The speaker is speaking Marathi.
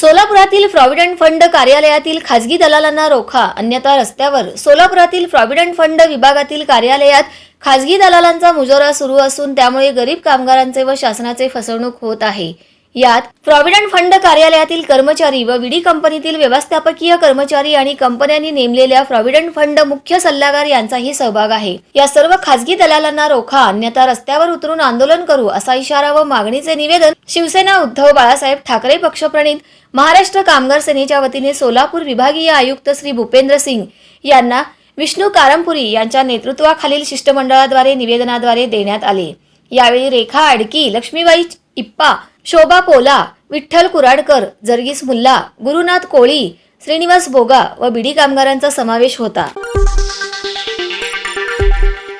सोलापुरातील प्रॉव्हिडंट फंड कार्यालयातील खाजगी दलालांना रोखा अन्यथा रस्त्यावर. सोलापुरातील प्रॉव्हिडंट फंड विभागातील कार्यालयात खाजगी दलालांचा मुजोरा सुरू असून त्यामुळे गरीब कामगारांचे व शासनाचे फसवणूक होत आहे. यात प्रॉव्हिडंट फंड कार्यालयातील कर्मचारी व विडी कंपनीतील व्यवस्थापकीय कर्मचारी आणि कंपन्यांनी नेमलेल्या प्रॉव्हिडंट फंड मुख्य सल्लागार यांचाही सहभाग आहे. या सर्व खाजगी दलालांना रोखा अन्यथा रस्त्यावर उतरून आंदोलन करू असा इशारा व मागणीचे निवेदन शिवसेना उद्धव बाळासाहेब ठाकरे पक्षप्रणित महाराष्ट्र कामगार सेनेच्या वतीने सोलापूर विभागीय आयुक्त श्री भूपेंद्र सिंग यांना विष्णू कारंपुरी यांच्या नेतृत्वाखालील शिष्टमंडळाद्वारे निवेदनाद्वारे देण्यात आले. यावेळी रेखा आडकी लक्ष्मीबाई इप्पा शोभा पोला विठ्ठल कुराडकर जर्गीस मुल्ला गुरुनाथ कोळी श्रीनिवास बोगा व बिडी कामगारांचा समावेश होता.